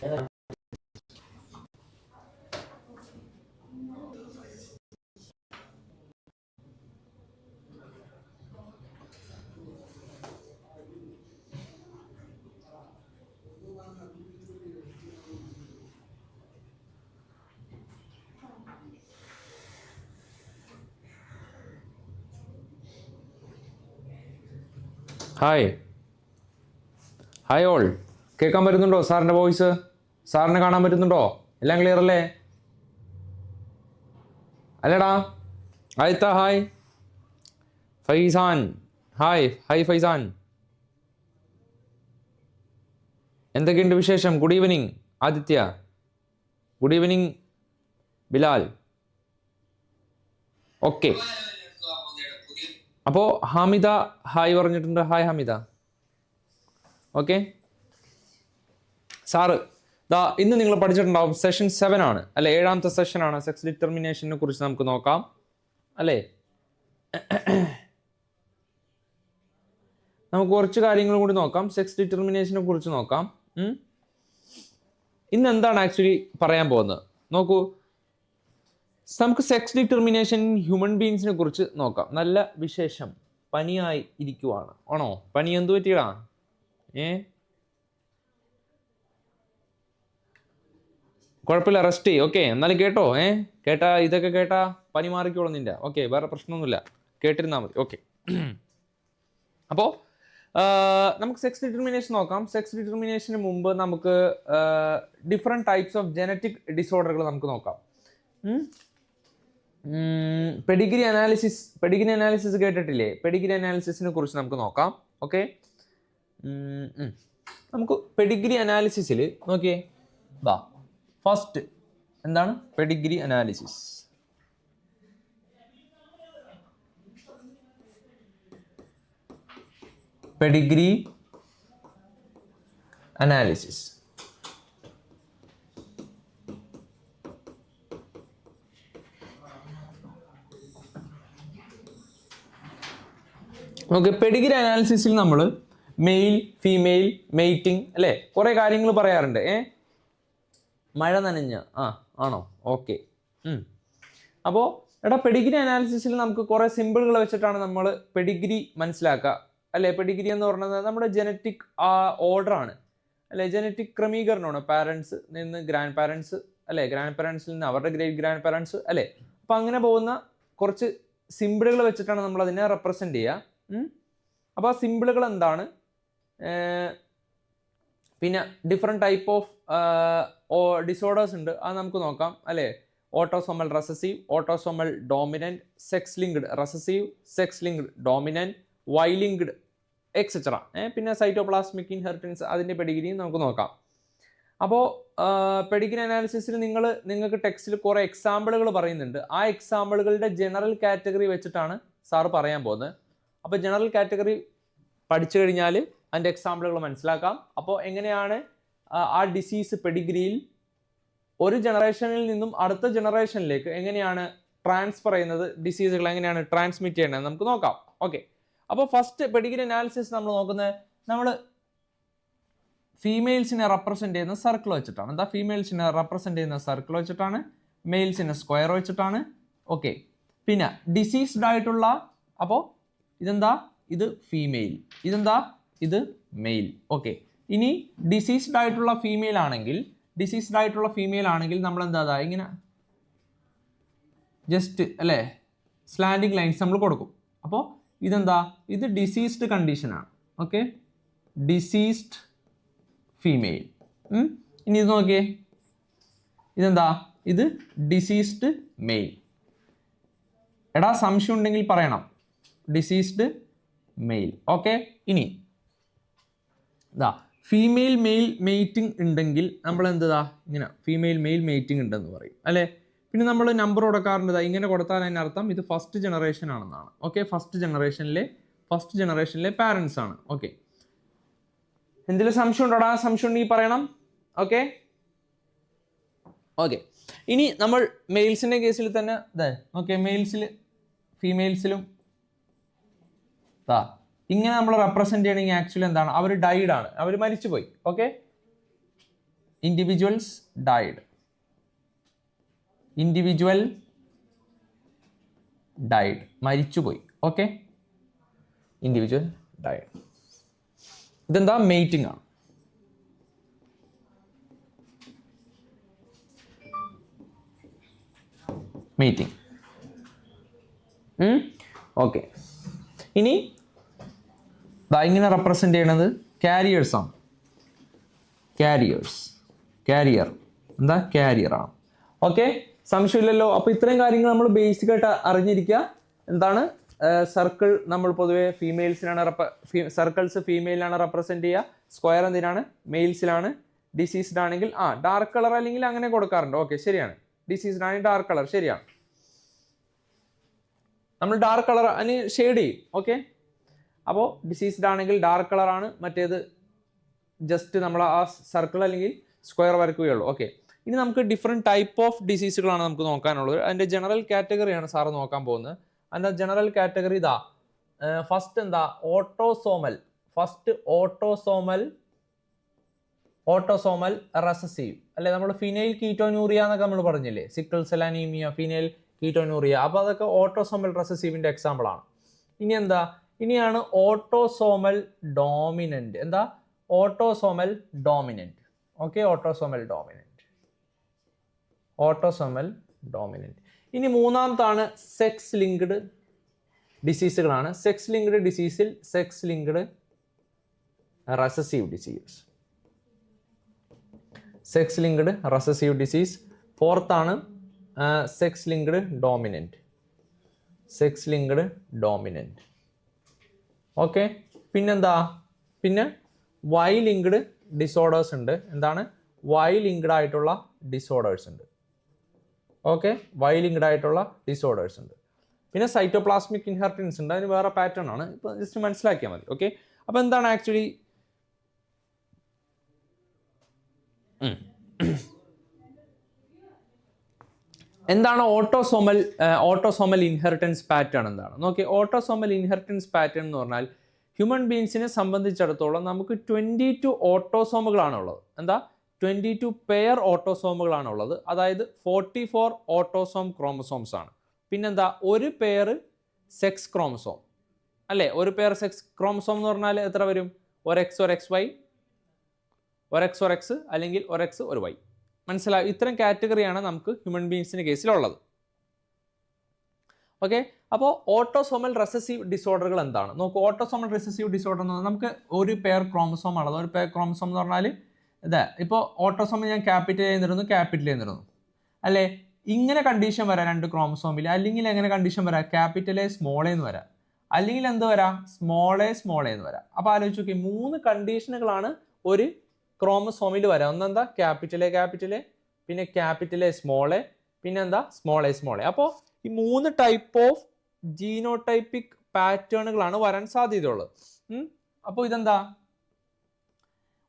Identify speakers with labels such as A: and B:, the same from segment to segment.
A: Hi hi all കേൾക്കാൻ പറ്റുന്നുണ്ടോ സാറിന്റെ വോയിസ് സാറിനെ കാണാൻ പറ്റുന്നുണ്ടോ? എല്ലാം ക്ലിയർ അല്ലേ? അല്ലടാ? ആയിത്ത hi Faizan. Hi hi Faizan. എന്തൊക്കെയുണ്ട് വിശേഷം? Good evening Aditya. Good evening Bilal. Okay അപ്പോൾ ഹാമിദ ഹായ് പറഞ്ഞിട്ടുണ്ട്. ഹായ് ഹാമിദ. ഓക്കെ സാറ് ദാ ഇന്ന് നിങ്ങൾ പഠിച്ചിട്ടുണ്ടാവും സെഷൻ സെവൻ ആണ്. അല്ലെ ഏഴാമത്തെ സെഷൻ ആണ്. സെക്സ് ഡിറ്റർമിനേഷനെ കുറിച്ച് നമുക്ക് നോക്കാം. അല്ലേ? നമുക്ക് കുറച്ച് കാര്യങ്ങൾ കൂടി നോക്കാം. സെക്സ് ഡിറ്റർമിനേഷനെ കുറിച്ച് നോക്കാം. ഇന്ന് എന്താണ് ആക്ച്വലി പറയാൻ പോകുന്നത്? നോക്കൂ. നമുക്ക് സെക്സ് ഡിറ്റർമിനേഷൻ ഹ്യൂമൻ ബീങ്സിനെ കുറിച്ച് നോക്കാം. നല്ല വിശേഷം. പനിയായി ഇരിക്കുവാണ്. ആണോ? പനി എന്തു പറ്റിയടാ? ഏ? കുഴപ്പമില്ല റെസ്റ്റ് ചെയ്യും. ഓക്കെ എന്നാലും കേട്ടോ ഏ? കേട്ടാ ഇതൊക്കെ കേട്ടാ പനി മാറിക്കോളും നിന്റെ. ഓക്കെ വേറെ പ്രശ്നമൊന്നുമില്ല. കേട്ടിരുന്നാൽ മതി. ഓക്കെ അപ്പോൾ നമുക്ക് സെക്സ് ഡിറ്റർമിനേഷൻ നോക്കാം. സെക്സ് ഡിറ്റർമിനേഷന് മുമ്പ് നമുക്ക് ഡിഫറെന്റ് ടൈപ്സ് ഓഫ് ജനറ്റിക് ഡിസോർഡറുകൾ നമുക്ക് നോക്കാം. പെഡിഗ്രി അനാലിസിസ് പെഡിഗ്രി അനാലിസിസ് കേട്ടിട്ടില്ലേ? പെഡിഗ്രി അനാലിസിസിനെ കുറിച്ച് നമുക്ക് നോക്കാം. ഓക്കെ നമുക്ക് പെഡിഗ്രി അനാലിസിസിൽ നോക്കിയേ. ഫസ്റ്റ് എന്താണ്? Pedigree analysis pedigree analysis okay pedigree അനാലിസിസിൽ നമ്മൾ മെയിൽ ഫീമെയിൽ മെയ്റ്റിംഗ് അല്ലേ? കുറേ കാര്യങ്ങൾ പറയാറുണ്ട്. ഏ? മഴ നനഞ്ഞ്. ആ ആണോ? ഓക്കെ. അപ്പോൾ എടാ പെഡിഗ്രി അനാലിസിസിൽ നമുക്ക് കുറേ സിമ്പിളുകൾ വെച്ചിട്ടാണ് നമ്മൾ പെഡിഗ്രി മനസ്സിലാക്കുക അല്ലേ? പെഡിഗ്രി എന്ന് പറയുന്നത് നമ്മുടെ ജനറ്റിക് ഓർഡർ ആണ്. അല്ലേ? ജനറ്റിക് ക്രമീകരണമാണ് പാരൻസ് നിന്ന് ഗ്രാൻഡ് പാരൻസ് അല്ലെ? ഗ്രാൻഡ് പാരൻസിൽ നിന്ന് അവരുടെ ഗ്രേറ്റ് ഗ്രാൻഡ് പാരൻസ് അല്ലെ? അപ്പം അങ്ങനെ പോകുന്ന കുറച്ച് സിമ്പിളുകൾ വെച്ചിട്ടാണ് നമ്മൾ അതിനെ റെപ്രസെന്റ് ചെയ്യുക അപ്പോൾ ആ സിമ്പിളുകൾ എന്താണ്? പിന്നെ ഡിഫറെന്റ് ടൈപ്പ് ഓഫ് ഡിസോർഡേഴ്സ് ഉണ്ട്. അത് നമുക്ക് നോക്കാം. അല്ലേ? Autosomal recessive autosomal dominant sex linked recessive sex linked dominant Y linked etcetera പിന്നെ സൈറ്റോപ്ലാസ്മിക് ഇൻഹെറിറ്റൻസ് അതിന്റെ പെഡിഗ്രിയും നമുക്ക് നോക്കാം. അപ്പോൾ പെഡിഗ്രി അനാലിസിസിൽ നിങ്ങൾ നിങ്ങൾക്ക് ടെക്സ്റ്റിൽ കുറേ എക്സാമ്പിളുകൾ പറയുന്നുണ്ട്. ആ എക്സാമ്പിളുകളുടെ ജനറൽ കാറ്റഗറി വെച്ചിട്ടാണ് സാറ് പറയാൻ പോകുന്നത്. അപ്പോൾ ജനറൽ കാറ്റഗറി പഠിച്ചു കഴിഞ്ഞാൽ അതിന്റെ എക്സാമ്പിളുകൾ മനസ്സിലാക്കാം. അപ്പോൾ എങ്ങനെയാണ് ആ, ഡിസീസ് പെഡിഗ്രിയിൽ ഒരു ജനറേഷനിൽ നിന്നും അടുത്ത ജനറേഷനിലേക്ക് എങ്ങനെയാണ് ട്രാൻസ്ഫർ ചെയ്യുന്നത്? ഡിസീസുകൾ എങ്ങനെയാണ് ട്രാൻസ്മിറ്റ് ചെയ്യുന്നത്? നമുക്ക് നോക്കാം. ഓക്കെ അപ്പോൾ ഫസ്റ്റ് പെഡിഗ്രി അനാലിസിസ് നമ്മൾ നോക്കുന്നത് നമ്മൾ ഫീമെയിൽസിനെ റെപ്രസെന്റ് ചെയ്യുന്ന സർക്കിൾ വെച്ചിട്ടാണ്. എന്താ ഫീമെയിൽസിനെ റെപ്രസെന്റ് ചെയ്യുന്ന സർക്കിൾ വെച്ചിട്ടാണ്? മെയിൽസിനെ സ്ക്വയർ വെച്ചിട്ടാണ്. ഓക്കെ പിന്നെ ഡിസീസ്ഡ് ആയിട്ടുള്ള അപ്പോൾ ഇതെന്താ? ഇത് ഫീമെയിൽ ഇതെന്താ? ഇത് മെയിൽ ഓക്കെ ഇനി ഡിസീസ്ഡ് ആയിട്ടുള്ള ഫീമെയിൽ ആണെങ്കിൽ ഡിസീസ്ഡ് ആയിട്ടുള്ള ഫീമെയിൽ ആണെങ്കിൽ നമ്മൾ എന്താ ഇങ്ങനെ ജസ്റ്റ് അല്ലേ? സ്ലാൻഡിങ് ലൈൻസ് നമ്മൾ കൊടുക്കും. അപ്പോൾ ഇതെന്താ? ഇത് ഡിസീസ്ഡ് കണ്ടീഷനാണ് ഓക്കെ ഡിസീസ്ഡ് ഫീമെയിൽ ഇനി ഇത് നോക്കിയേ. ഇതെന്താ? ഇത് ഡിസീസ്ഡ് മെയിൽ എടാ സംശയം ഉണ്ടെങ്കിൽ പറയണം. ഡിസീസ്ഡ് മെയിൽ ഓക്കെ ഇനി ഇതാ ഫീമെയിൽ മെയിൽ മെയ്റ്റിംഗ് ഉണ്ടെങ്കിൽ നമ്മൾ എന്താ ഇങ്ങനെ ഫീമെയിൽ മെയിൽ മെയ്റ്റിംഗ് ഉണ്ടെന്ന് പറയും. അല്ലേ? പിന്നെ നമ്മൾ നമ്പർ കൊടുക്കാറുണ്ട്. ഇങ്ങനെ കൊടുത്താൽ അതിന്റെ അർത്ഥം ഇത് ഫസ്റ്റ് ജനറേഷൻ ആണെന്നാണ്. ഓക്കെ ഫസ്റ്റ് ജനറേഷനിലെ ഫസ്റ്റ് ജനറേഷനിലെ പാരൻസ് ആണ്. ഓക്കെ എന്തെങ്കിലും സംശയം ഉണ്ടോടാ? സംശയം ഉണ്ടെങ്കിൽ പറയണം. ഓക്കെ ഓക്കെ ഇനി നമ്മൾ മെയിൽസിന്റെ കേസിൽ തന്നെ ഇതേ ഓക്കെ മെയിൽസിൽ ഫീമെയിൽസിലും താ ഇങ്ങനെ നമ്മൾ റെപ്രസെന്റ് ചെയ്യണമെങ്കിൽ ആക്ച്വലി എന്താണ്? അവർ ഡൈഡ് ആണ്. അവർ മരിച്ചുപോയി. Okay individuals died individual died മരിച്ചുപോയി. ഓക്കെ ഇൻഡിവിജ്വൽ ഡൈഡ് ഇതെന്താ? മെയ്റ്റിംഗ് ആണ്. മീറ്റിംഗ് ഓക്കെ ഇനി ദാ ഇങ്ങനെ റെപ്രസെന്റ് ചെയ്യണത് കാരിയേഴ്സ് ആണ്. കാരിയേഴ്സ് കാരിയർ എന്താ? കാരിയർ ആണ്. ഓക്കെ സംശയമില്ലല്ലോ. അപ്പോൾ ഇത്രയും കാര്യങ്ങൾ നമ്മൾ ബേസിക് ആയിട്ട് അറിഞ്ഞിരിക്കുക. എന്താണ്? സർക്കിൾ നമ്മൾ പൊതുവെ ഫീമെയിൽസിനാണ് സർക്കിൾസ് ഫീമെയിലാണ് റെപ്രസെന്റ് ചെയ്യുക. സ്ക്വയർ എന്തിനാണ്? മെയിൽസിലാണ് ഡിസീസ്ഡ് ആണെങ്കിൽ ആ ഡാർക്ക് കളർ അല്ലെങ്കിൽ അങ്ങനെ കൊടുക്കാറുണ്ട്. ഓക്കെ ശരിയാണ്. ഡിസീസ്ഡ് ആണെങ്കിൽ ഡാർക്ക് കളർ ശരിയാണ്. നമ്മൾ ഡാർക്ക് കളർ അതിന് ഷെയ്ഡ് ചെയ്യും. ഓക്കെ അപ്പോൾ ഡിസീസ്ഡ് ആണെങ്കിൽ ഡാർക്ക് കളറാണ് മറ്റേത് ജസ്റ്റ് നമ്മൾ ആ സർക്കിൾ അല്ലെങ്കിൽ സ്ക്വയർ വരക്കുകയുള്ളൂ. ഓക്കെ ഇനി നമുക്ക് ഡിഫറെന്റ് ടൈപ്പ് ഓഫ് ഡിസീസുകളാണ് നമുക്ക് നോക്കാനുള്ളത്. അതിന്റെ ജനറൽ കാറ്റഗറിയാണ് സാറ് നോക്കാൻ പോകുന്നത്. അതിന്റെ ജനറൽ കാറ്റഗറി ഇതാ. ഫസ്റ്റ് എന്താ? Autosomal first autosomal autosomal recessive അല്ലെ നമ്മൾ ഫിനൈൽ കീറ്റോനൂറിയ എന്നൊക്കെ നമ്മൾ പറഞ്ഞില്ലേ? സിക്കിൾ സെലാനീമിയ ഫിനൈൽ കീറ്റോനൂറിയ അപ്പോൾ അതൊക്കെ ഓട്ടോസോമൽ റെസസീവിന്റെ എക്സാമ്പിളാണ് ഇനി എന്താ? ഇനിയാണ് ഓട്ടോസോമൽ ഡോമിനന്റ് എന്താ? Autosomal dominant okay autosomal dominant autosomal dominant ഇനി മൂന്നാമത്താണ് സെക്സ് ലിങ്ക്ഡ് ഡിസീസുകളാണ് sex linked ഡിസീസിൽ sex linked recessive disease sex linked recessive disease ഫോർത്താണ് sex linked dominant sex linked dominant okay പിന്നെന്താ? പിന്നെ വൈ ലിങ്ക്ഡ് ഡിസോർഡേഴ്സ് ഉണ്ട്. എന്താണ്? Y linked ആയിട്ടുള്ള disorders ഉണ്ട്. Okay Y linked ആയിട്ടുള്ള ഡിസോർഡേഴ്സ് ഉണ്ട്. പിന്നെ സൈറ്റോപ്ലാസ്മിക് ഇൻഹെറിറ്റൻസ് ഉണ്ട്. അതിന് വേറെ പാറ്റേൺ ആണ്. ഇപ്പോൾ ജസ്റ്റ് മനസ്സിലാക്കിയാൽ മതി. ഓക്കെ അപ്പോൾ എന്താണ് ആക്ച്വലി എന്താണ് ഓട്ടോസോമൽ ഓട്ടോസോമൽ ഇൻഹെറിറ്റൻസ് പാറ്റേൺ എന്താണ്? നോക്കി ഓട്ടോസോമൽ ഇൻഹെറിറ്റൻസ് പാറ്റേൺ എന്ന് പറഞ്ഞാൽ ഹ്യൂമൻ ബീങ്സിനെ സംബന്ധിച്ചിടത്തോളം നമുക്ക് ട്വന്റി ടു ഓട്ടോസോമുകളാണ് ഉള്ളത് എന്താ? ട്വന്റി ടു പെയർ ഓട്ടോസോമുകളാണ് ഉള്ളത് അതായത് ഫോർട്ടി ഫോർ ഓട്ടോസോം ക്രോമസോംസ് ആണ്. പിന്നെന്താ? ഒരു പെയർ സെക്സ് ക്രോമസോം അല്ലേ? ഒരു പെയർ സെക്സ് ക്രോമസോം എന്ന് പറഞ്ഞാൽ എത്ര വരും? ഒരു എക്സ് ഒരു എക്സ് വൈ? ഒരു എക്സ് ഒരു എക്സ് അല്ലെങ്കിൽ ഒരു എക്സ് ഒരു വൈ. മനസ്സിലായി ഇത്തരം കാറ്റഗറിയാണ് നമുക്ക് ഹ്യൂമൻ ബീങ്സിന്റെ കേസിലുള്ളത് ഓക്കെ അപ്പോൾ ഓട്ടോസോമൽ റെസസീവ് ഡിസോർഡറുകൾ എന്താണ്? നോക്കൂ ഓട്ടോസോമൽ റെസസീവ് ഡിസോർഡർ എന്ന് പറഞ്ഞാൽ നമുക്ക് ഒരു പെയർ ക്രോമസോം ആണ് ഒരു പെയർ ക്രോമസോം എന്ന് പറഞ്ഞാൽ ഇതാ ഇപ്പോൾ ഓട്ടോസോം ഞാൻ ക്യാപിറ്റൽ ചെയ്തിരുന്നു ക്യാപിറ്റൽ ചെയ്തിരുന്നു അല്ലേ? ഇങ്ങനെ കണ്ടീഷൻ വരാം രണ്ട് ക്രോമസോമിൽ അല്ലെങ്കിൽ എങ്ങനെ കണ്ടീഷൻ വരാം? ക്യാപിറ്റൽ എ സ്മോൾ എന്ന് വരാം. അല്ലെങ്കിൽ എന്ത് വരാം? സ്മോളേ സ്മോളേ എന്ന് വരാം. അപ്പോൾ ആലോചിച്ച് നോക്കി മൂന്ന് കണ്ടീഷനുകളാണ് ഒരു ക്രോമസോമിൽ വരാം. ഒന്നെന്താ? ക്യാപിറ്റൽ എ ക്യാപിറ്റൽ പിന്നെ ക്യാപിറ്റൽ എ സ്മോൾ എ പിന്നെ എന്താ? Small A small A. അപ്പോൾ ഈ മൂന്ന് ടൈപ്പ് ഓഫ് ജീനോടൈപ്പിക് പാറ്റേണുകളാണ് വരാൻ സാധ്യതയുള്ളത്. അപ്പോൾ ഇതെന്താ?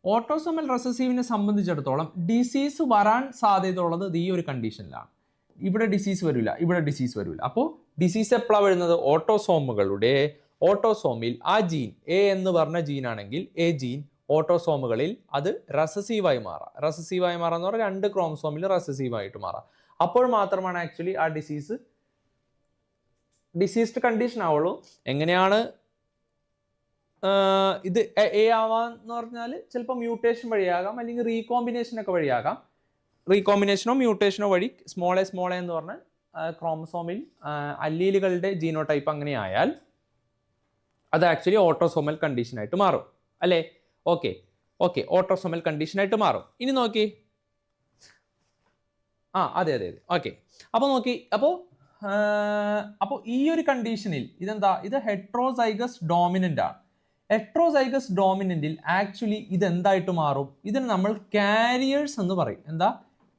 A: ഓട്ടോസോമൽ റെസസീവിനെ സംബന്ധിച്ചിടത്തോളം ഡിസീസ് വരാൻ സാധ്യതയുള്ളത് ഈ ഒരു കണ്ടീഷനിലാണ് ഇവിടെ ഡിസീസ് വരില്ല ഇവിടെ ഡിസീസ് വരില്ല അപ്പോൾ ഡിസീസ് എപ്പോഴാണ് വരുന്നത്? ഓട്ടോസോമുകളുടെ ഓട്ടോസോമിൽ ആ ജീൻ എ എന്ന് പറഞ്ഞ ജീനാണെങ്കിൽ എ ജീൻ ഓട്ടോസോമുകളിൽ അത് റെസസീവായി മാറാം. റെസസീവായി മാറാന്ന് പറഞ്ഞാൽ രണ്ട് ക്രോമസോമിൽ റസസീവായിട്ട് മാറാം. അപ്പോൾ മാത്രമാണ് ആക്ച്വലി ആ ഡിസീസ് ഡിസീസ്ഡ് കണ്ടീഷൻ ആവുള്ളൂ. എങ്ങനെയാണ് ഇത് എ ആവാന്ന് പറഞ്ഞാൽ ചിലപ്പോൾ മ്യൂട്ടേഷൻ വഴിയാകാം അല്ലെങ്കിൽ റീകോമ്പിനേഷൻ ഒക്കെ വഴിയാകാം. റീകോമ്പിനേഷനോ മ്യൂട്ടേഷനോ വഴി സ്മോളെ സ്മോൾ എ എന്ന് പറഞ്ഞ ക്രോമസോമിൽ അല്ലീലുകളുടെ ജീനോടൈപ്പ് അങ്ങനെ ആയാൽ അത് ആക്ച്വലി ഓട്ടോസോമൽ കണ്ടീഷനായിട്ട് മാറും. അല്ലേ? ഓക്കെ ഓക്കെ ഓട്ടോസോമൽ കണ്ടീഷനായിട്ട് മാറും. ഇനി നോക്കി. ആ അതെ അതെ അതെ. ഓക്കെ അപ്പോൾ നോക്കി അപ്പോൾ അപ്പോൾ ഈ ഒരു കണ്ടീഷനിൽ ഇതെന്താ? ഇത് ഹെട്രോസൈഗസ് ഡോമിനന്റ് ആണ്. ഹെട്രോസൈഗസ് ഡോമിനന്റിൽ ആക്ച്വലി ഇത് എന്തായിട്ട് മാറും? ഇതിന് നമ്മൾ കാരിയേഴ്സ് എന്ന് പറയും. എന്താ?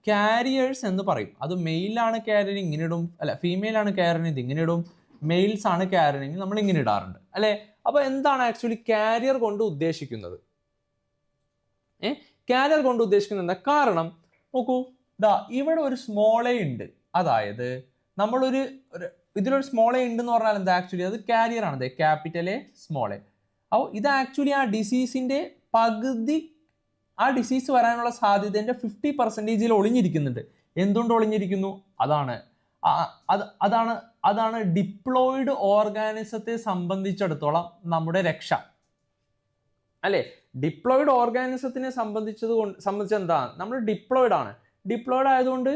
A: കാരിയേഴ്സ് എന്ന് പറയും. അത് മെയിലാണ് കാരിയർ ഇങ്ങനെ ഇടും. അല്ല ഫീമെയിലാണ് കാരിയർ ഇത് ഇങ്ങനെ ഇടും. മെയിൽസ് ആണ് കാരിയർ നമ്മൾ ഇങ്ങനെ ഇടാറുണ്ട്. അല്ലേ? അപ്പോൾ എന്താണ് ആക്ച്വലി കാരിയർ കൊണ്ട് ഉദ്ദേശിക്കുന്നത്? ഏ? കാരിയർ കൊണ്ട് ഉദ്ദേശിക്കുന്നത് എന്താ? കാരണം നോക്കൂ ദാ ഇവിടെ ഒരു സ്മോളേ ഉണ്ട്. അതായത് നമ്മളൊരു ഇതിലൊരു സ്മോളേ ഉണ്ട് എന്ന് പറഞ്ഞാൽ എന്താ ആക്ച്വലി അത് കാരിയർ ആണ്. ക്യാപിറ്റൽ എ സ്മോൾ എ അപ്പോൾ ഇത് ആക്ച്വലി ആ ഡിസീസിന്റെ പകുതി ആ ഡിസീസ് വരാനുള്ള സാധ്യതേന്റെ ഫിഫ്റ്റി പെർസെന്റേജിൽ ഒളിഞ്ഞിരിക്കുന്നുണ്ട്. എന്തുകൊണ്ട് ഒളിഞ്ഞിരിക്കുന്നു? അതാണ്. അത് അതാണ് അതാണ് ഡിപ്ലോയിഡ് ഓർഗാനിസത്തെ സംബന്ധിച്ചിടത്തോളം നമ്മുടെ രക്ഷ. അല്ലെ? ഡിപ്ലോയിഡ് ഓർഗാനിസത്തിനെ സംബന്ധിച്ചത് കൊണ്ട് സംബന്ധിച്ച് എന്താ? നമ്മൾ ഡിപ്ലോയിഡ് ആണ്. ഡിപ്ലോയിഡ് ആയതുകൊണ്ട്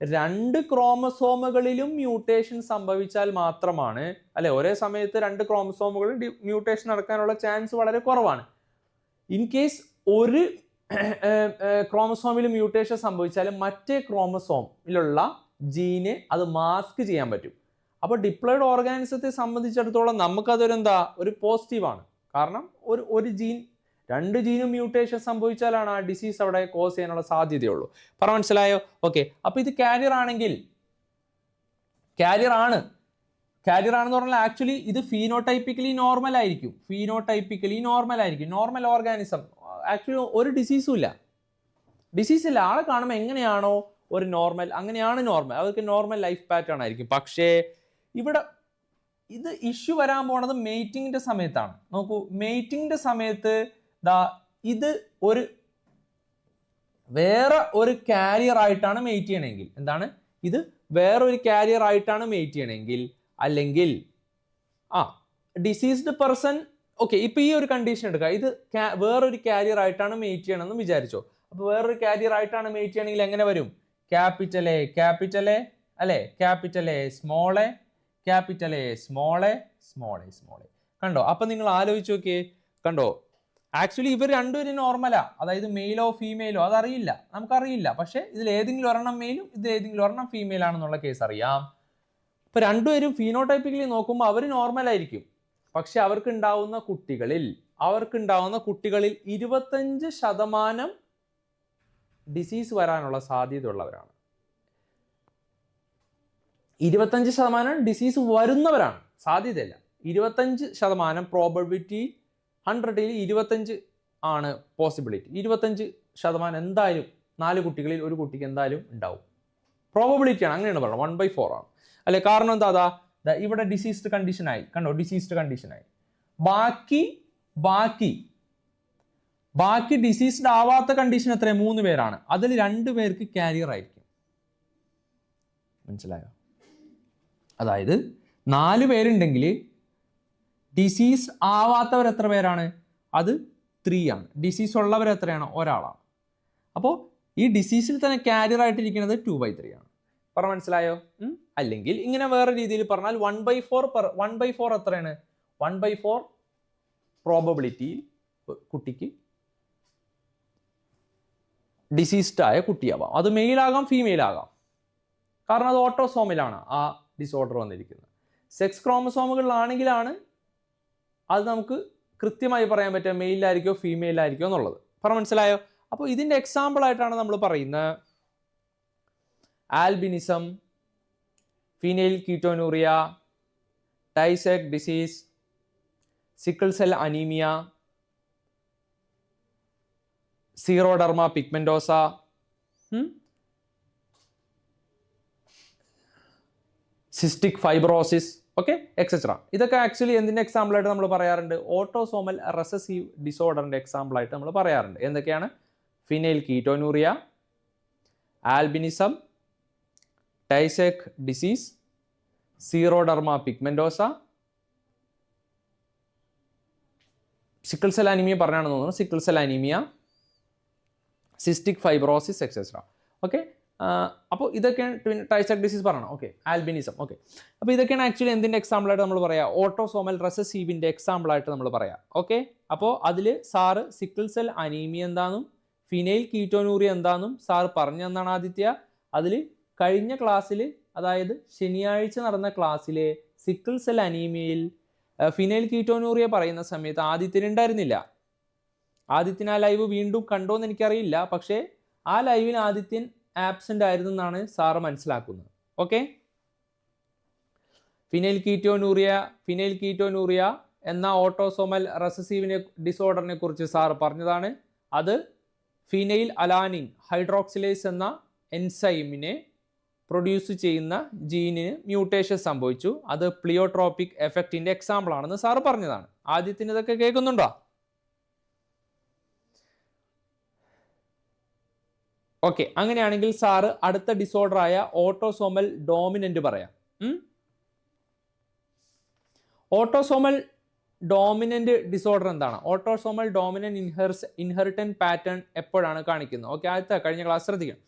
A: രണ്ട് ക്രോമസോമുകളിലും മ്യൂട്ടേഷൻ സംഭവിച്ചാൽ മാത്രമാണ്. അല്ലെ ഒരേ സമയത്ത് രണ്ട് ക്രോമസോമുകളിൽ മ്യൂട്ടേഷൻ നടക്കാനുള്ള ചാൻസ് വളരെ കുറവാണ്. ഇൻ കേസ് ഒരു ക്രോമസോമിൽ മ്യൂട്ടേഷൻ സംഭവിച്ചാൽ മറ്റേ ക്രോമസോമിലുള്ള ജീന് അത് മാസ്ക് ചെയ്യാൻ പറ്റും. അപ്പോൾ ഡിപ്ലോയിഡ് ഓർഗാനിസത്തെ സംബന്ധിച്ചിടത്തോളം നമുക്കതൊരു എന്താ? ഒരു പോസിറ്റീവാണ് കാരണം ഒരു ഒരു ജീൻ രണ്ട് ജീനും മ്യൂട്ടേഷൻ സംഭവിച്ചാലാണ് ആ ഡിസീസ് അവിടെ കോസ് ചെയ്യാനുള്ള സാധ്യതയുള്ളൂ. പറ മനസ്സിലായോ? ഓക്കെ അപ്പോൾ ഇത് കാരിയർ ആണെങ്കിൽ കാരിയർ ആണ്. കാരിയർ ആണെന്ന് പറഞ്ഞാൽ ആക്ച്വലി ഇത് ഫീനോടൈപ്പിക്കലി നോർമൽ ആയിരിക്കും. ഫീനോടൈപ്പിക്കലി നോർമൽ ആയിരിക്കും. നോർമൽ ഓർഗാനിസം ആക്ച്വലി ഒരു ഡിസീസും ഇല്ല. ഡിസീസ് ഇല്ല. ആളെ കാണുമ്പോൾ എങ്ങനെയാണോ ഒരു നോർമൽ അങ്ങനെയാണ് നോർമൽ അവർക്ക് നോർമൽ ലൈഫ് പാറ്റേൺ ആയിരിക്കും. പക്ഷേ ഇവിടെ ഇത് ഇഷ്യൂ വരാൻ പോണത് മെയ്റ്റിങ്ങിന്റെ സമയത്താണ്. നോക്കൂ മെയ്റ്റിങ്ങിന്റെ സമയത്ത് ദാ ഇത് ഒരു വേറെ ഒരു കാരിയർ ആയിട്ടാണ് മെയ്റ്റ് ചെയ്യണമെങ്കിൽ. എന്താണ്? ഇത് വേറൊരു കാരിയർ ആയിട്ടാണ് മെയ്റ്റ് ചെയ്യണമെങ്കിൽ അല്ലെങ്കിൽ ആ ഡിസീസ്ഡ് പേഴ്സൺ ഓക്കെ ഇപ്പൊ ഈ ഒരു കണ്ടീഷൻ എടുക്കുക ഇത് വേറൊരു കാരിയർ ആയിട്ടാണ് മെയ്റ്റ് ചെയ്യണമെന്ന് വിചാരിച്ചോ. അപ്പൊ വേറൊരു കാരിയർ ആയിട്ടാണ് മെയ്റ്റ് ചെയ്യണമെങ്കിൽ എങ്ങനെ വരും? ക്യാപിറ്റൽ എ ക്യാപിറ്റൽ എ അല്ലെ? Capital A small A capital A small A small A small A കണ്ടോ? അപ്പൊ നിങ്ങൾ ആലോചിച്ച് നോക്കിയേ. കണ്ടോ? ആക്ച്വലി ഇവർ രണ്ടുപേരും നോർമലാ അതായത് മെയിലോ ഫീമെയിലോ അതറിയില്ല. നമുക്കറിയില്ല. പക്ഷെ ഇതിൽ ഏതെങ്കിലും ഒരെണ്ണം മെയിലും ഇതിൽ ഏതെങ്കിലും ഒരെണ്ണം ഫീമെയിൽ ആണെന്നുള്ള കേസ് അറിയാം. ഇപ്പൊ രണ്ടുപേരും ഫീനോടൈപ്പിക്കലി നോക്കുമ്പോൾ അവർ നോർമൽ ആയിരിക്കും. പക്ഷെ അവർക്ക് ഉണ്ടാവുന്ന കുട്ടികളിൽ അവർക്ക് ഉണ്ടാവുന്ന കുട്ടികളിൽ ഇരുപത്തഞ്ച് ശതമാനം ഡിസീസ് വരാനുള്ള സാധ്യത ഉള്ളവരാണ് ഇരുപത്തഞ്ച് ശതമാനം ഡിസീസ് വരുന്നവരാണ്. സാധ്യതയല്ല. ഇരുപത്തഞ്ച് ശതമാനം പ്രോബബിലിറ്റി ഹൺഡ്രഡിൽ ഇരുപത്തഞ്ച് ആണ് പോസിബിലിറ്റി ഇരുപത്തഞ്ച് ശതമാനം എന്തായാലും നാല് കുട്ടികളിൽ ഒരു കുട്ടിക്ക് എന്തായാലും ഉണ്ടാവും. പ്രോബബിലിറ്റിയാണ് അങ്ങനെയാണ് പറയുന്നത് വൺ ബൈ ഫോർ ആണ്. അല്ലെ? കാരണം എന്താ അതാ ഇവിടെ ഡിസീസ്ഡ് കണ്ടീഷനായി കണ്ടോ? ഡിസീസ്ഡ് കണ്ടീഷനായി ബാക്കി ബാക്കി ബാക്കി ഡിസീസ്ഡ് ആവാത്ത കണ്ടീഷൻ എത്ര മൂന്ന് പേരാണ്. അതിൽ രണ്ട് പേർക്ക് കാരിയർ ആയിരിക്കും. മനസ്സിലായോ? അതായത് നാല് പേരുണ്ടെങ്കിൽ ഡിസീസ് ആവാത്തവർ എത്ര പേരാണ്? അത് ത്രീ ആണ്. ഡിസീസ് ഉള്ളവർ എത്രയാണ്? ഒരാളാണ്. അപ്പോൾ ഈ ഡിസീസിൽ തന്നെ കാരിയർ ആയിട്ടിരിക്കുന്നത് ടു ബൈ ത്രീ ആണ്. പറ മനസ്സിലായോ? അല്ലെങ്കിൽ ഇങ്ങനെ വേറെ രീതിയിൽ പറഞ്ഞാൽ one by four per one by four എത്രയാണ്? വൺ ബൈ ഫോർ പ്രോബബിലിറ്റിയിൽ കുട്ടിക്ക് ഡിസീസ്ഡ് ആയ കുട്ടിയാവാം. അത് ഫീമെയിൽ ആകാം കാരണം അത് ഓട്ടോസോമിലാണ് ആ ഡിസോർഡർ വന്നിരിക്കുന്നത്. സെക്സ് ക്രോമസോമുകളിലാണെങ്കിലാണ് അത് നമുക്ക് കൃത്യമായി പറയാൻ പറ്റുക മെയിലായിരിക്കോ ഫീമെയിലായിരിക്കോ എന്നുള്ളത്. പറ മനസ്സിലായോ? അപ്പോൾ ഇതിന്റെ എക്സാമ്പിൾ ആയിട്ടാണ് നമ്മൾ പറയുന്നത് albinism phenylketonuria Tay Sachs disease sickle cell anaemia xeroderma pigmentosa cystic fibrosis okay etcetera ഇതൊക്കെ ആക്ച്വലി എന്തിന്റെ എക്സാമ്പിളായിട്ട് നമ്മൾ പറയാറുണ്ട്? ഓട്ടോസോമൽ റെസസീവ് ഡിസോർഡറിന്റെ എക്സാമ്പിളായിട്ട് നമ്മൾ പറയാറുണ്ട്. എന്തൊക്കെയാണ്? Phenylketonuria albinism Tay Sachs disease xeroderma pigmentosa sickle anaemia പറഞ്ഞാണെന്ന് തോന്നുന്നു. Sickle anaemia cystic fibrosis etcetera okay അപ്പോൾ ഇതൊക്കെയാണ് ട്വിൻ ടൈസക് ഡിസീസ് പറയണം ഓക്കെ ആൽബിനിസം ഓക്കെ അപ്പോൾ ഇതൊക്കെയാണ് ആക്ച്വലി എന്തിന്റെ എക്സാമ്പിളായിട്ട് നമ്മൾ പറയാം? ഓട്ടോസോമൽ റെസസീവിന്റെ എക്സാമ്പിളായിട്ട് നമ്മൾ പറയാം. ഓക്കെ അപ്പോൾ അതിൽ സാറ് സിക്കിൾ സെൽ അനീമിയ എന്താണെന്നും ഫിനൈൽ കീറ്റോനൂറി എന്താണെന്നും സാർ പറഞ്ഞു തന്നാണ് ആദിത്യ. അതിൽ കഴിഞ്ഞ ക്ലാസ്സിൽ അതായത് ശനിയാഴ്ച നടന്ന ക്ലാസ്സിലെ സിക്കിൾ സെൽ അനീമിയയിൽ ഫിനൈൽ കീറ്റോനൂറിയ പറയുന്ന സമയത്ത് ആദിത്യന് ഉണ്ടായിരുന്നില്ല. ആദിത്യൻ ആ ലൈവ് വീണ്ടും കണ്ടോ എന്ന് എനിക്കറിയില്ല. പക്ഷേ ആ ലൈവിൽ ആദിത്യൻ ആബ്സെന്റ് ആയിരുന്നു എന്നാണ് സാറ് മനസ്സിലാക്കുന്നത്. Okay? Phenyl ketonuria phenyl ketonuria എന്ന ഓട്ടോസോമൽ റെസസീവിനെ ഡിസോർഡറിനെ കുറിച്ച് സാറ് പറഞ്ഞതാണ്. അത് ഫിനൈൽ അലാനിൻ ഹൈഡ്രോക്സിലേസ് എന്ന എൻസൈമിനെ പ്രൊഡ്യൂസ് ചെയ്യുന്ന ജീനിന് മ്യൂട്ടേഷൻ സംഭവിച്ചു. അത് പ്ലിയോട്രോപ്പിക് എഫക്റ്റിന്റെ എക്സാമ്പിൾ ആണെന്ന് സാറ് പറഞ്ഞതാണ്. ആദ്യത്തിന് ഇതൊക്കെ കേൾക്കുന്നുണ്ടോ? ഓക്കെ അങ്ങനെയാണെങ്കിൽ സാറ് അടുത്ത ഡിസോർഡർ ആയ ഓട്ടോസോമൽ ഡോമിനന്റ് പറയാം. ഓട്ടോസോമൽ ഡോമിനന്റ് ഡിസോർഡർ എന്താണ്? ഓട്ടോസോമൽ ഡോമിനന്റ് ഇൻഹെർസ് ഇൻഹെറിറ്റൻ പാറ്റേൺ എപ്പോഴാണ് കാണിക്കുന്നത്? ഓക്കെ അടുത്ത കഴിഞ്ഞ ക്ലാസ് ശ്രദ്ധിക്കണം.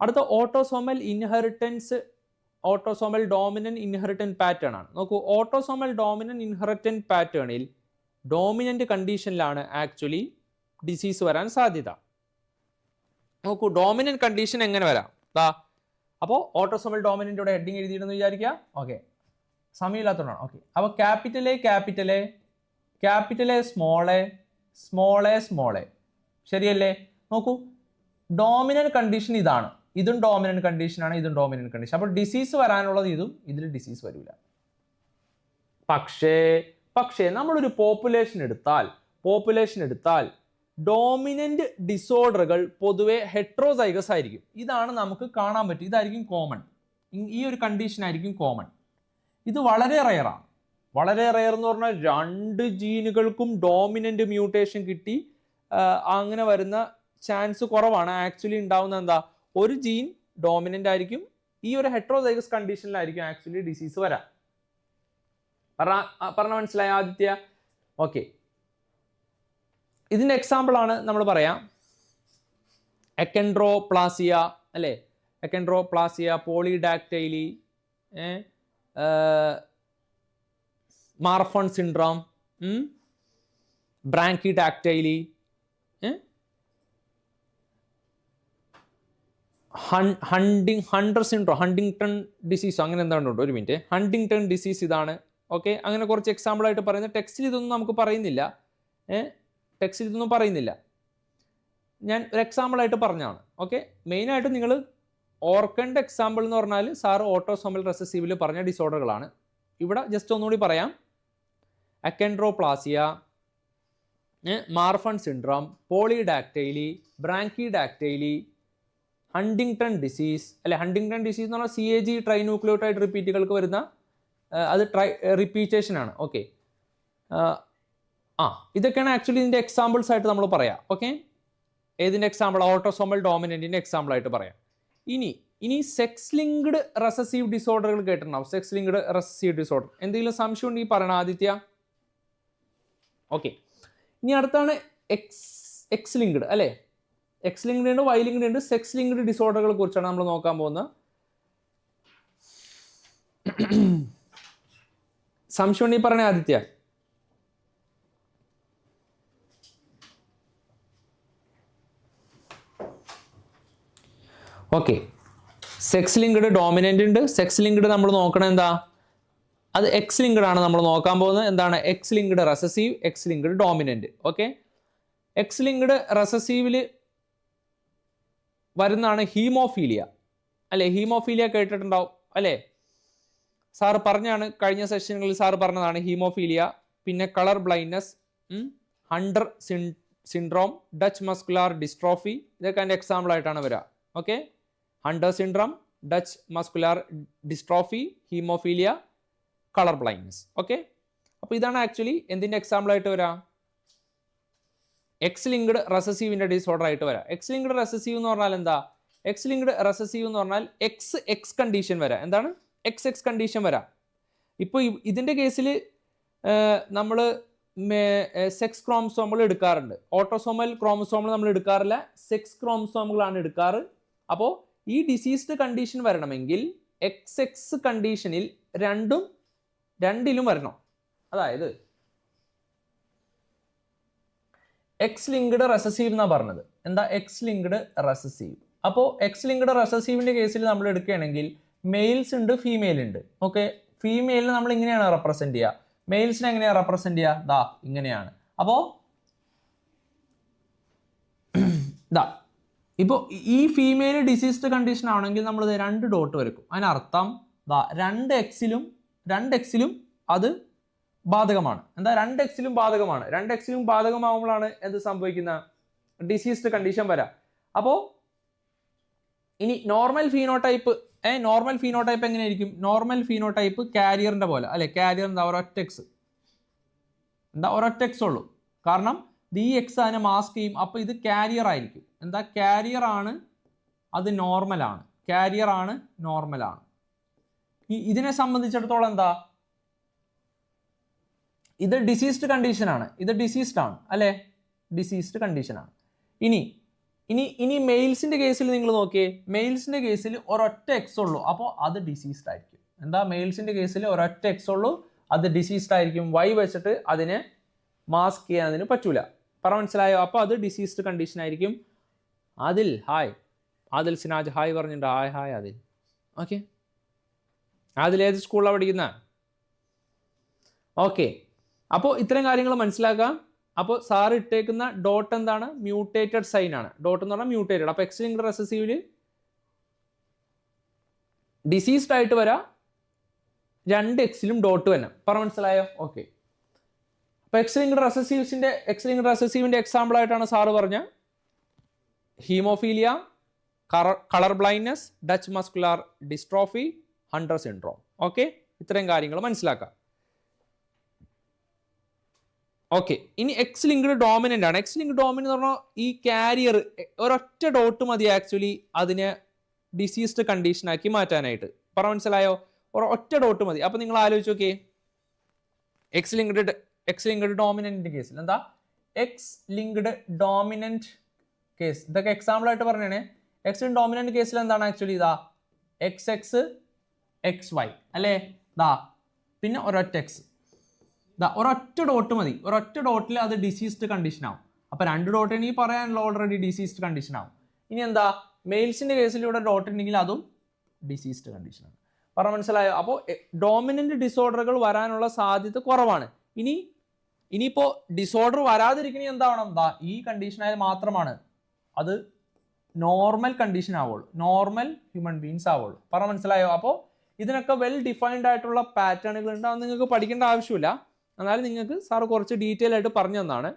A: അടുത്ത autosomal inheritance autosomal dominant inheritance pattern ആണ്. നോക്കൂ ഓട്ടോസോമൽ ഡോമിനന്റ് ഇൻഹെറിറ്റൻ പാറ്റേണിൽ ഡോമിനന്റ് കണ്ടീഷനിലാണ് ആക്ച്വലി ഡിസീസ് വരാൻ സാധ്യത. നോക്കൂ ഡോമിനന്റ് കണ്ടീഷൻ എങ്ങനെ വരാം? ദാ അപ്പോൾ ഓട്ടോസോമൽ ഇവിടെ ഹെഡിങ് എഴുതിയിട്ടെന്ന് വിചാരിക്കുക? ഓക്കെ സമയമില്ലാത്തതുകൊണ്ടാണ്. ഓക്കെ അപ്പോൾ capital A capital A capital A small a small a small a ശരിയല്ലേ? നോക്കൂ ഡോമിനന്റ് കണ്ടീഷൻ ഇതാണ്. ഇതും ഡോമിനന്റ് കണ്ടീഷനാണ് ഇതും ഡോമിനന്റ് കണ്ടീഷൻ അപ്പോൾ ഡിസീസ് വരാനുള്ളത് ഇതും ഇതിൽ ഡിസീസ് വരില്ല പക്ഷേ പക്ഷേ നമ്മളൊരു പോപ്പുലേഷൻ എടുത്താൽ പോപ്പുലേഷൻ എടുത്താൽ ഡോമിനന്റ് ഡിസോർഡറുകൾ പൊതുവെ ഹെട്രോസൈഗസ് ആയിരിക്കും. ഇതാണ് നമുക്ക് കാണാൻ പറ്റും ഇതായിരിക്കും കോമൺ. ഈ ഒരു കണ്ടീഷൻ ആയിരിക്കും കോമൺ. ഇത് വളരെ റയറാണ് വളരെ റയർ എന്ന് പറഞ്ഞാൽ രണ്ട് ജീനുകൾക്കും ഡോമിനന്റ് മ്യൂട്ടേഷൻ കിട്ടി. അങ്ങനെ വരുന്ന ചാൻസ് കുറവാണ്. ആക്ച്വലി ഉണ്ടാവുന്ന എന്താ? ഒരു ജീൻ ഡോമിനന്റ് ആയിരിക്കും. ഈ ഒരു ഹെട്രോസൈഗസ് കണ്ടീഷനിലായിരിക്കും ആക്ച്വലി ഡിസീസ് വരാം. പറഞ്ഞ പറഞ്ഞ മനസ്സിലായ ആദിത്യ? ഓക്കെ ഇതിന്റെ എക്സാമ്പിൾ ആണ് നമ്മൾ പറയാം. എക്കൻഡ്രോ പ്ലാസിയ അല്ലേ achondroplasia polydactyly Marfan syndrome brachydactyly hunting Hunter syndrome Huntington disease അങ്ങനെ എന്താണുണ്ട് ഒരു മിനിറ്റ് ഹണ്ടിങ്ടൺ ഡിസീസ് ഇതാണ്. ഓക്കെ അങ്ങനെ കുറച്ച് എക്സാമ്പിൾ ആയിട്ട് പറയുന്നത് ടെക്സ്റ്റിൽ ഇതൊന്നും നമുക്ക് പറയുന്നില്ല. ഏഹ് ടെക്സ്റ്റിൽ ഇതൊന്നും പറയുന്നില്ല. ഞാൻ ഒരു എക്സാമ്പിൾ ആയിട്ട് പറഞ്ഞതാണ്. ഓക്കെ മെയിനായിട്ട് നിങ്ങൾ ഓർക്കേണ്ട എക്സാമ്പിൾ എന്ന് പറഞ്ഞാൽ സാറ് ഓട്ടോസോമൽ റെസസീവിൽ പറഞ്ഞ ഡിസോർഡറുകളാണ് ഇവിടെ ജസ്റ്റ് ഒന്നുകൂടി പറയാം. Achondroplasia Marfan syndrome polydactyly brachydactyly Huntington disease അല്ലെ ഹണ്ടിങ്ടൺ ഡിസീസ് എന്ന് പറഞ്ഞാൽ സി എ ജി ട്രൈന്യൂക്ലിയോട്ടൈഡ് റിപ്പീറ്റുകൾക്ക് വരുന്ന അത് ട്രൈ റിപ്പീറ്റേഷൻ ആണ്. ഓക്കെ ആ ഇതൊക്കെയാണ് ആക്ച്വലി ഇതിന്റെ എക്സാമ്പിൾസ് ആയിട്ട് നമ്മൾ പറയാം. ഓക്കെ ഏതിന്റെ എക്സാമ്പിൾ ഓട്ടോസോമൽ ഡോമിനന്റിന്റെ എക്സാമ്പിൾ ആയിട്ട് പറയാം. ഇനി ഇനി സെക്സ് ലിങ്ക്ഡ് റെസസീവ് ഡിസോർഡറുകൾ കേട്ടിട്ടുണ്ടാവും. സെക്സ് ലിങ്ക്ഡ് റെസസീവ് ഡിസോർഡർ എന്തെങ്കിലും സംശയം ഉണ്ടെങ്കിൽ പറയണം ആദിത്യ. ഓക്കെ ഇനി അടുത്താണ് എക്സ് എക്സ് ലിങ്ക്ഡ് അല്ലേ? എക്സ് ലിങ്ക്ഡ് ഉണ്ട് വൈ ലിങ്ക്ഡ് ഉണ്ട്. സെക്സ് ലിങ്ക്ഡ് ഡിസോർഡറുകളെ കുറിച്ചാണ് നമ്മൾ നോക്കാൻ പോകുന്നത്. സംശയം ഉണ്ടെങ്കിൽ പറയണേ Adithya. Okay sex linked dominant ഉണ്ട്. സെക്സ് ലിങ്ക്ഡ് നമ്മൾ നോക്കണത് എന്താ? അത് എക്സ് ലിങ്ക്ഡ് ആണ് നമ്മൾ നോക്കാൻ പോകുന്നത്. എന്താണ്? X linked recessive X linked dominant okay X linked റെസസീവിൽ വരുന്നതാണ് ഹീമോഫീലിയ. അല്ലേ? ഹീമോഫീലിയ കേട്ടിട്ടുണ്ടാവും. അല്ലേ? സാറ് പറഞ്ഞാണ് കഴിഞ്ഞ സെഷനുകളിൽ സാറ് പറഞ്ഞതാണ് ഹീമോഫീലിയ പിന്നെ colour blindness Hunter syn syndrome Dutch muscular dystrophy ഇതൊക്കെ അതിന്റെ എക്സാമ്പിൾ ആയിട്ടാണ് വരിക okay Hunter syndrome Dutch muscular dystrophy haemophilia colour blindness okay അപ്പോൾ ഇതാണ് ആക്ച്വലി എന്തിന്റെ എക്സാമ്പിൾ ആയിട്ട് വരാം? എക്സ് ലിങ്ക്ഡ് റെസസീവിന്റെ ഡിസോർഡർ ആയിട്ട് വരാം. എക്സ് ലിങ്ക്ഡ് റെസസീവ് എന്ന് പറഞ്ഞാൽ എന്താ? എക്സ് ലിങ്ക്ഡ് റെസസീവ് എന്ന് പറഞ്ഞാൽ എക്സ് എക്സ് കണ്ടീഷൻ വരാം. എന്താണ്? എക്സ് എക്സ് കണ്ടീഷൻ വരാം. ഇപ്പോൾ ഇതിന്റെ കേസിൽ നമ്മൾ സെക്സ് ക്രോമസോമുകൾ എടുക്കാറുണ്ട്. ഓട്ടോസോമൽ ക്രോമസോമുകൾ നമ്മൾ എടുക്കാറില്ല. സെക്സ് ക്രോമസോമുകളാണ് എടുക്കാറ്. അപ്പോൾ ഈ ഡിസീസ്ഡ് കണ്ടീഷൻ വരണമെങ്കിൽ എക്സ് എക്സ് കണ്ടീഷനിൽ രണ്ടും രണ്ടിലും വരണം. അതായത് എക്സ് ലിങ്ക്ഡ് റെസസീവ് എന്നാ പറഞ്ഞത്. എന്താ എക്സ് ലിങ്ക്ഡ് റെസസീവ് അപ്പോൾ എക്സ് ലിങ്ക്ഡ് റെസസീവിന്റെ കേസിൽ നമ്മൾ എടുക്കുകയാണെങ്കിൽ മെയിൽസ് ഉണ്ട് ഫീമെയിൽ ഉണ്ട്. ഓക്കെ ഫീമെയിലിനെ നമ്മൾ ഇങ്ങനെയാണ് റെപ്രസെന്റ് ചെയ്യുക. മെയിൽസിനെ എങ്ങനെയാണ് റെപ്രസെന്റ് ചെയ്യുക? ദാ ഇങ്ങനെയാണ്. അപ്പോൾ ദാ ഇപ്പോൾ ഈ ഫീമെയിൽ ഡിസീസ്ഡ് കണ്ടീഷൻ ആണെങ്കിൽ നമ്മൾ രണ്ട് ഡോട്ട് വരക്കും അതിനർത്ഥം ദാ രണ്ട് എക്സിലും രണ്ട് എക്സിലും അത് ബാധകമാണ്. എന്താ രണ്ട് എക്സിലും ബാധകമാണ്? രണ്ട് എക്സിലും ബാധകമാകുമ്പോഴാണ് എന്ത് സംഭവിക്കുന്ന? ഡിസീസ്ഡ് കണ്ടീഷൻ വരാം. അപ്പോൾ ഇനി നോർമൽ ഫീനോടൈപ്പ് ഏ നോർമൽ ഫീനോടൈപ്പ് എങ്ങനെയായിരിക്കും? നോർമൽ ഫീനോടൈപ്പ് കാരിയറിന്റെ പോലെ. അല്ലെ? കാരിയർ എന്താ? ഒരൊറ്റ എക്സ് എന്താ? ഒരൊറ്റ എക്സ് ഉള്ളൂ. കാരണം ദി എക്സ് അതിനെ മാസ്ക് ചെയ്യും. അപ്പോൾ ഇത് കാരിയർ ആയിരിക്കും. എന്താ? കാരിയർ ആണ് അത് നോർമലാണ് കാരിയർ ആണ് നോർമലാണ് ഇതിനെ സംബന്ധിച്ചിടത്തോളം എന്താ? ഇത് ഡിസീസ്ഡ് കണ്ടീഷനാണ് ഇത് ഡിസീസ്ഡ് ആണ് അല്ലേ? ഡിസീസ്ഡ് കണ്ടീഷനാണ് ഇനി ഇനി ഇനി മെയിൽസിന്റെ കേസിൽ നിങ്ങൾ നോക്കിയേ. മെയിൽസിന്റെ കേസിൽ ഒരൊറ്റ എക്സ് ഉള്ളൂ അപ്പോൾ അത് ഡിസീസ്ഡ് ആയിരിക്കും. എന്താ? മെയിൽസിന്റെ കേസിൽ ഒരൊറ്റ എക്സ് ഉള്ളൂ അത് ഡിസീസ്ഡ് ആയിരിക്കും. വൈ വെച്ചിട്ട് അതിനെ മാസ്ക് ചെയ്യാൻ അതിന് പറ്റൂല. പറ മനസ്സിലായോ? അപ്പോൾ അത് ഡിസീസ്ഡ് കണ്ടീഷൻ ആയിരിക്കും. ആദിൽ ഹായ്. ആദിൽ സിനാജ് ഹായ് പറഞ്ഞിട്ടുണ്ട്. Hi hi Adil. Okay Adil ഏത് സ്കൂളിലാണ് പഠിക്കുന്ന? ഓക്കെ അപ്പോൾ ഇത്തരം കാര്യങ്ങൾ മനസ്സിലാക്കാം. അപ്പോൾ സാർ ഇട്ടേക്കുന്ന ഡോട്ട് എന്താണ്? മ്യൂട്ടേറ്റഡ് സൈൻ ആണ്. ഡോട്ട് എന്ന് പറഞ്ഞാൽ മ്യൂട്ടേറ്റഡ് അപ്പോൾ എക്സ് ലിങ്ക് റെസസീവിൽ ഡിസീസ്ഡ് ആയിട്ട് വരാം. രണ്ട് എക്സിലും ഡോട്ട് തന്നെ പറ മനസ്സിലായോ? ഓക്കെ അപ്പോൾ എക്സ് ലിങ്ക് റെസസീവ്സിന്റെ എക്സ് ലിങ്ക് റെസസീവിന്റെ എക്സാമ്പിൾ ആയിട്ടാണ് സാറ് പറഞ്ഞ. Haemophilia colour blindness Dutch muscular dystrophy Hunter syndrome okay ഇത്രയും കാര്യങ്ങൾ മനസ്സിലാക്കാം. ഓക്കെ ഇനി എക്സ് ലിങ്ക്ഡ് ഡോമിനന്റ് ആണ്. എക്സ് ലിങ്ക്ഡ് ഡോമിനന്റ് എന്ന് പറഞ്ഞാൽ ഈ കാരിയർ ഒരൊറ്റ ഡോട്ട് മതി ആക്ച്വലി അതിനെ ഡിസീസ്ഡ് കണ്ടീഷനാക്കി മാറ്റാനായിട്ട്. പറ മനസ്സിലായോ? ഒറ്റ ഡോട്ട് മതി. അപ്പൊ നിങ്ങൾ ആലോചിച്ച് നോക്കിയേ. X linked X linked dominant കേസിൽ എന്താ? എക്സ് ലിങ്ക്ഡ് ഡോമിനന്റ് കേസ് ഇതൊക്കെ എക്സാമ്പിൾ ആയിട്ട് എക്സ് ഡോമിനന്റ് കേസിൽ എന്താണ് ആക്ച്വലി ഇതാ? എക്സ് എക്സ് എക്സ് വൈ അല്ലേ? ദാ പിന്നെ ഒരൊറ്റ എക്സ് ദാ ഒരൊറ്റ ഡോട്ട് മതി. ഒരൊറ്റ ഡോട്ടിൽ അത് ഡിസീസ്ഡ് കണ്ടീഷൻ ആവും. അപ്പോൾ രണ്ട് ഡോട്ട് എനിക്ക് പറയാനുള്ള ഓൾറെഡി ഡിസീസ്ഡ് കണ്ടീഷൻ ആവും. ഇനി എന്താ? മെയിൽസിന്റെ കേസിൽ ഇവിടെ ഡോട്ട് ഉണ്ടെങ്കിൽ അതും ഡിസീസ്ഡ് കണ്ടീഷനാണ് പറ മനസ്സിലായോ? അപ്പോൾ ഡോമിനന്റ് ഡിസോർഡറുകൾ വരാനുള്ള സാധ്യത കുറവാണ്. ഇനി ഇനിയിപ്പോൾ ഡിസോർഡർ വരാതിരിക്കണി എന്താവണം? ദാ ഈ കണ്ടീഷനായാൽ മാത്രമാണ്. അത് നോർമൽ കണ്ടീഷൻ ആവുള്ളൂ. നോർമൽ ഹ്യൂമൻ ബീങ്സ് ആവുള്ളൂ. പറ മനസ്സിലായോ? അപ്പോൾ ഇതിനൊക്കെ വെൽ ഡിഫൈൻഡ് ആയിട്ടുള്ള പാറ്റേണുകൾ ഉണ്ട്. അത് നിങ്ങൾക്ക് പഠിക്കേണ്ട ആവശ്യമില്ല. എന്നാലും നിങ്ങൾക്ക് സാർ കുറച്ച് ഡീറ്റെയിൽ ആയിട്ട് പറഞ്ഞു തന്നാണ്.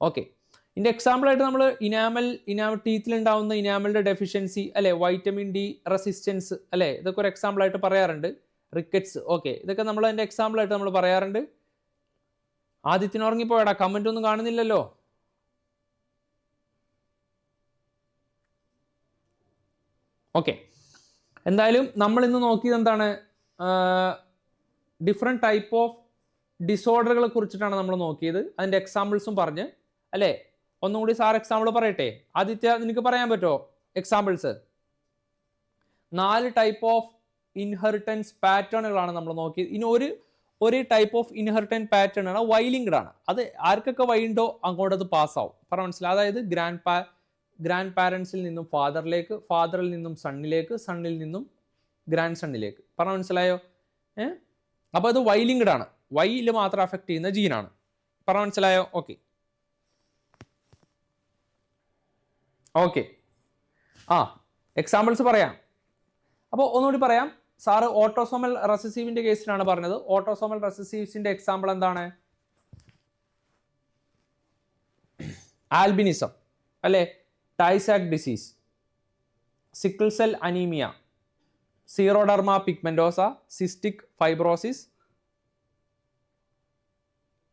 A: ഓക്കെ ഇതിന്റെ എക്സാമ്പിൾ ആയിട്ട് നമ്മൾ ഇനാമൽ ഇനാമൽ ടീത്തിലുണ്ടാവുന്ന ഇനാമലിന്റെ ഡെഫിഷ്യൻസി അല്ലെ? വൈറ്റമിൻ ഡി റെസിസ്റ്റൻസ് അല്ലെ? ഇതൊക്കെ ഒരു എക്സാമ്പിൾ ആയിട്ട് പറയാറുണ്ട്. റിക്കറ്റ്സ് ഓക്കെ ഇതൊക്കെ നമ്മൾ അതിന്റെ എക്സാമ്പിൾ ആയിട്ട് നമ്മൾ പറയാറുണ്ട്. ആദ്യത്തിന് ഉറങ്ങിപ്പോയടാ. കമന്റ് ഒന്നും കാണുന്നില്ലല്ലോ. ഓക്കെ എന്തായാലും നമ്മൾ ഇന്ന് നോക്കിയത് എന്താണ്? ഡിഫറെന്റ് ടൈപ്പ് ഓഫ് ഡിസോർഡറുകളെ കുറിച്ചിട്ടാണ് നമ്മൾ നോക്കിയത്. അതിന്റെ എക്സാമ്പിൾസും പറഞ്ഞ്. അല്ലേ? ഒന്നും കൂടി സാർ എക്സാമ്പിൾ പറയട്ടെ? ആദിത്യ നിനക്ക് പറയാൻ പറ്റുമോ എക്സാമ്പിൾസ് നാല് ടൈപ്പ് ഓഫ് ഇൻഹെറിറ്റൻസ് പാറ്റേണുകളാണ് നമ്മൾ നോക്കിയത്. ഇനി ഒരു ഒരു ടൈപ്പ് ഓഫ് ഇൻഹെറിറ്റൻ പാറ്റേൺ ആണ്. വൈലിങ്ഡ് ആണ്. അത് ആർക്കൊക്കെ വൈണ്ടോ അങ്ങോട്ടത് പാസ്സാവും പറ മനസ്സിലായി? അതായത് ഗ്രാൻഡ് പാ ഗ്രാൻഡ് പാരൻസിൽ നിന്നും ഫാദറിലേക്ക് ഫാദറിൽ നിന്നും സണ്ണിലേക്ക് സണ്ണിൽ നിന്നും ഗ്രാൻഡ് സണ്ണിലേക്ക് പറഞ്ഞ മനസ്സിലായോ? ഏ? അപ്പോൾ അത് വൈലിങ്ഡ് ആണ്. വൈയിൽ മാത്രം അഫക്റ്റ് ചെയ്യുന്ന ജീനാണ് പറഞ്ഞ മനസ്സിലായോ? ഓക്കെ ഓക്കെ ആ എക്സാമ്പിൾസ് പറയാം. അപ്പോൾ ഒന്നുകൂടി പറയാം. സാറ് ഓട്ടോസോമൽ റെസസീവിന്റെ കേസിലാണ് പറഞ്ഞത്. ഓട്ടോസോമൽ റെസസീവ്സിന്റെ എക്സാമ്പിൾ എന്താണ്? ആൽബിനിസം. അല്ലേ? Tay Sachs disease sickle cell anaemia xeroderma pigmentosa cystic fibrosis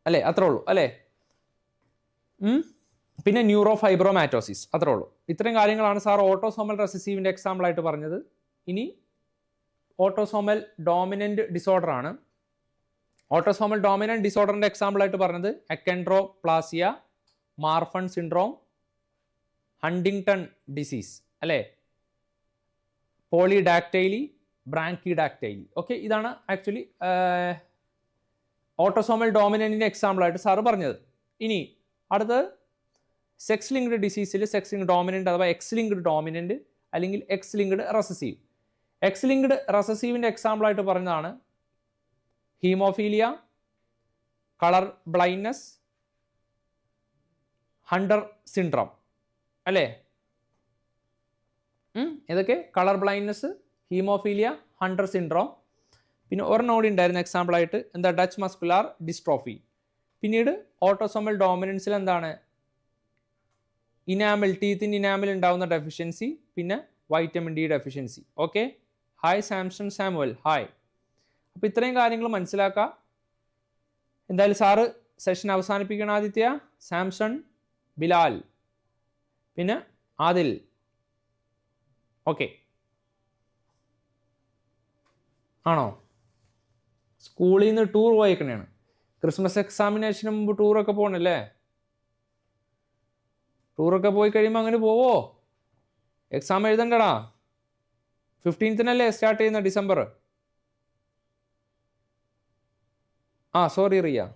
A: അല്ലേ? അത്രേ ഉള്ളൂ. അല്ലേ? പിന്നെ ന്യൂറോ ഫൈബ്രോമാറ്റോസിസ് അത്രേ ഉള്ളൂ. ഇത്രയും കാര്യങ്ങളാണ് സാർ ഓട്ടോസോമൽ റെസിസീവിന്റെ എക്സാമ്പിൾ ആയിട്ട് പറഞ്ഞത്. ഇനി ഓട്ടോസോമൽ ഡോമിനന്റ് ഡിസോർഡർ ആണ്. ഓട്ടോസോമൽ ഡോമിനന്റ് ഡിസോർഡറിന്റെ എക്സാമ്പിൾ ആയിട്ട് പറഞ്ഞത്. Achondroplasia Marfan syndrome Huntington disease അല്ലേ? പോളിഡാക്ടൈലി ബ്രാങ്കിഡാക്ടൈലി ഓക്കെ ഇതാണ് ആക്ച്വലി ഓട്ടോസോമൽ ഡോമിനന്റിന്റെ എക്സാമ്പിൾ ആയിട്ട് സാറ് പറഞ്ഞത്. ഇനി അടുത്തത് സെക്സ് ലിങ്ക്ഡ് ഡിസീസിൽ സെക്സ് ലിങ്ക് ഡോമിനന്റ് അഥവാ എക്സ് ലിങ്ക്ഡ് ഡോമിനന്റ് അല്ലെങ്കിൽ X linked recessive X linked റെസസീവിന്റെ example ആയിട്ട് പറഞ്ഞതാണ് haemophilia colour blindness Hunter syndrome അല്ലേ? ഏതൊക്കെ? Colour blindness haemophilia Hunter syndrome പിന്നെ ഒരെണ്ണോടി ഉണ്ടായിരുന്ന എക്സാമ്പിൾ ആയിട്ട്. എന്താ? ഡച്ച് മസ്കുലാർ ഡിസ്ട്രോഫി പിന്നീട് ഓട്ടോസോമൽ ഡോമിനൻസിൽ എന്താണ്? ഇനാമിൽ ടീത്തിൻ ഇനാമിൽ ഉണ്ടാവുന്ന ഡെഫിഷ്യൻസി പിന്നെ vitamin D deficiency okay hi Samson Samuel hi അപ്പോൾ ഇത്രയും കാര്യങ്ങൾ മനസ്സിലാക്കാം. എന്തായാലും സാറ് സെഷൻ അവസാനിപ്പിക്കണം ആദിത്യ. സാംസൺ ബിലാൽ പിന്നെ ആദിൽ. ഓക്കെ. ആണോ? സ്കൂളിൽ നിന്ന് ടൂർ പോയേക്കണേണ്. ക്രിസ്മസ് എക്സാമിനേഷന് മുമ്പ് ടൂറൊക്കെ പോകണല്ലേ ടൂറൊക്കെ പോയി കഴിയുമ്പോൾ അങ്ങനെ പോവോ? എക്സാം എഴുതണ്ടടാ. ഫിഫ്റ്റീൻത്തിനല്ലേ സ്റ്റാർട്ട് ചെയ്യുന്ന ഡിസംബർ ആ സോറി റിയ.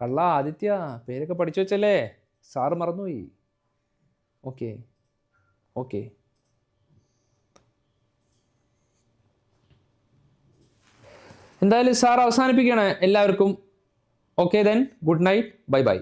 A: കള്ള ആദിത്യ പേരൊക്കെ പഠിച്ചു വെച്ചല്ലേ? സാറ് മറന്നുപോയി. ഓക്കെ. ഓക്കെ. എന്തായാലും സാർ അവസാനിപ്പിക്കുകയാണ് എല്ലാവർക്കും. Okay then good night bye bye